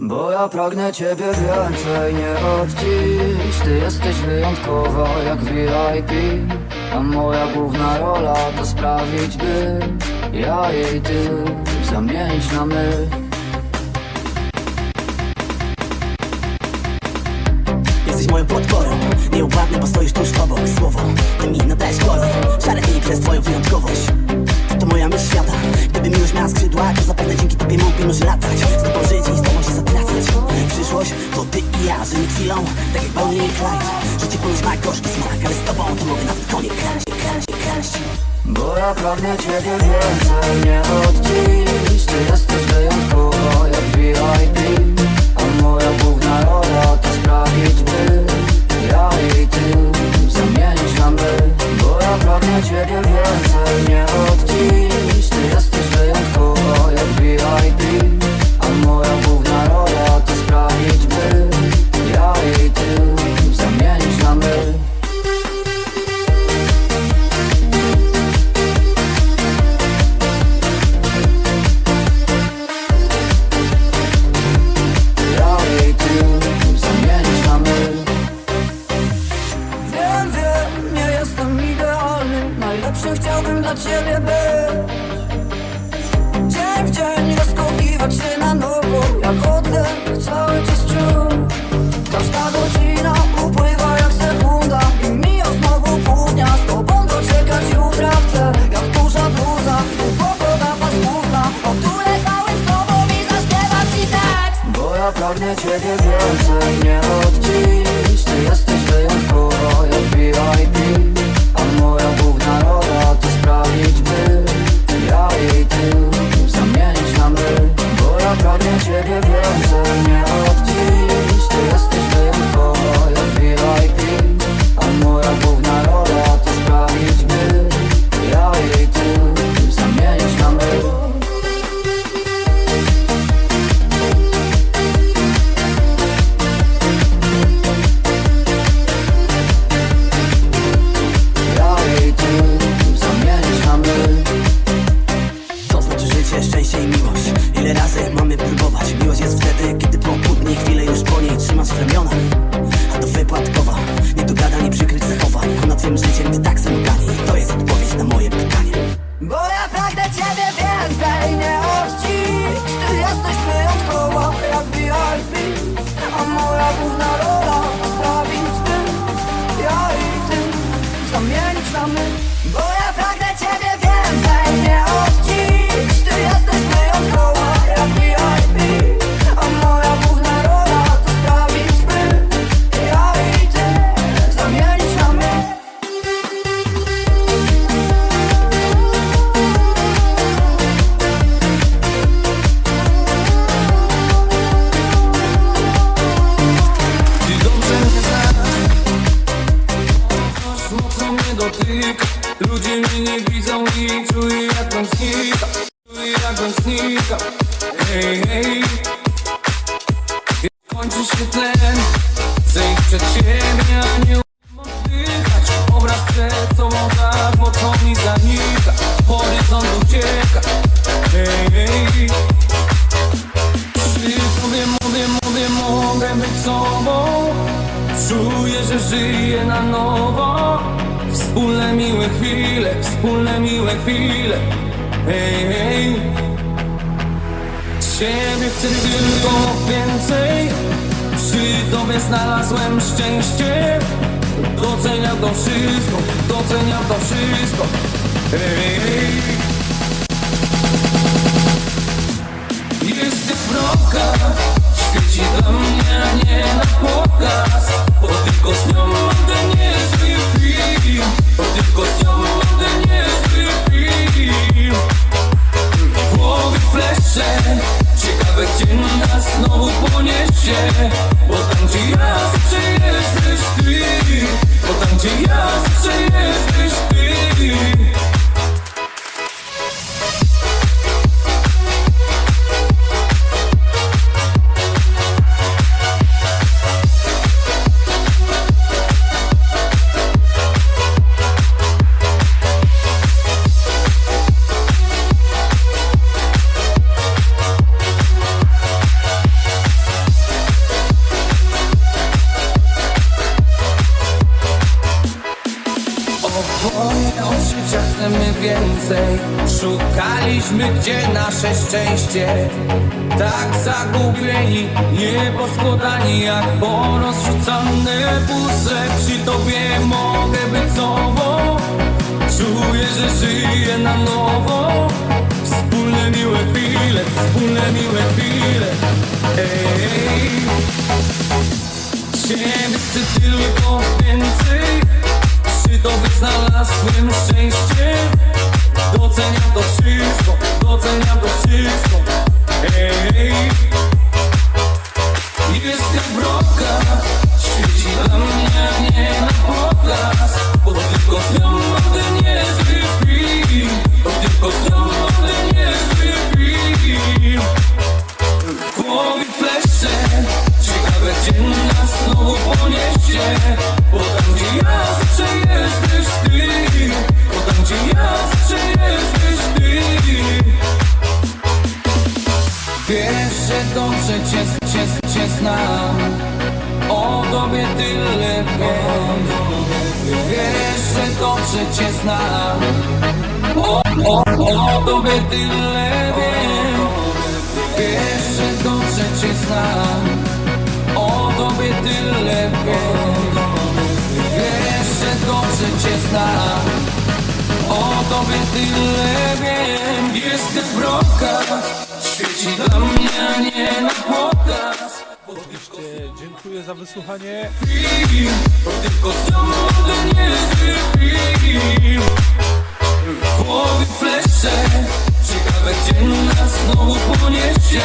Bo ja pragnę ciebie więcej, nie od dziś. Ty jesteś wyjątkowa jak VIP A moja główna rola to sprawić by Ja jej ty zamienić na my. Jesteś moją podporą. Nie upadnę, bo stoisz tuż obok. Słowo, ty mi nadajesz kolor. Szare dni przez twoją wyjątkowość Ja pragnę ciebie więcej, nie od dziś Ty jesteś wyjątkowa jak VIP A moja główna rola to sprawić by Ja jej ty zamienić na my Bo ja pragnę ciebie więcej, nie od Chciałbym dla ciebie być. Dzień w dzień rozkochiwać się na nowo. Jak oddech cały czas czuł Każda godzina upływa jak sekunda. I mija znowu pół dnia Z tobą doczekać jutra chcę. Jak burza bluza i pogoda paskudna. Otulę całym sobą i zaśpiewam ci tekst Bo ja pragnę ciebie więcej, jest wtedy, kiedy po kłótni Chwilę już po niej trzymasz w ramionach A to wypadkowa Nie do gadań i przykryć zachowań Ponad twym życiem ty tak samogani To jest odpowiedź na moje pytanie. Bo ja pragnę ciebie więcej, nie od dziś Ty jesteś wyjątkowa jak VIP A moja główna rola dotyka Ludzie mnie nie widzą i czuję jak on znika Czuję jak on znika Hej, hej. Kończy się tlen. Ich przed siebie, a nie oddychać. Obraz przed sobą tak mocno mi zanika. Horyzont ucieka. Hej, hej. Przy tobie mówię, mówię, mogę być sobą. Czuję, że żyję na nowo Wspólne miłe chwile, wspólne miłe chwile. Hej, hej. Ciebie chcę tylko więcej. Przy tobie znalazłem szczęście. Doceniam to wszystko, doceniam to wszystko. Hej, hej. Jesteś wroga, świeci dla mnie, nie na pokaz szukaliśmy gdzie nasze szczęście. Tak zagubieni, nieposkładani jak porozrzucane puzzle Przy tobie mogę być sobą. Czuję, że żyję na nowo. Wspólne miłe chwile, wspólne miłe chwile. Ej. Ciebie chcę tylko więcej. Przy tobie znalazłem szczęście tylko mogę niezły film tylko mogę niezły film w głowie flesze Ciekawe gdzie nas znowu poniesie. Bo tam gdzie ja zawsze jesteś ty. Bo tam gdzie ja zawsze jesteś ty. Wiesz, że dobrze cię, cię, cię znam. O tobie tyle wiem Wiesz, że dobrze cię znam. O, o, o tobie tyle wiem. Wiesz, że dobrze cię znam. O tobie tyle wiem. Wiesz, że dobrze cię znam. O tobie tyle wiem. Jestem wroga Świeci dla mnie, a nie na pokaz Bo tylko E, Dziękuję za wysłuchanie. tylko W flesze Ciekawe gdzie nas znowu poniesie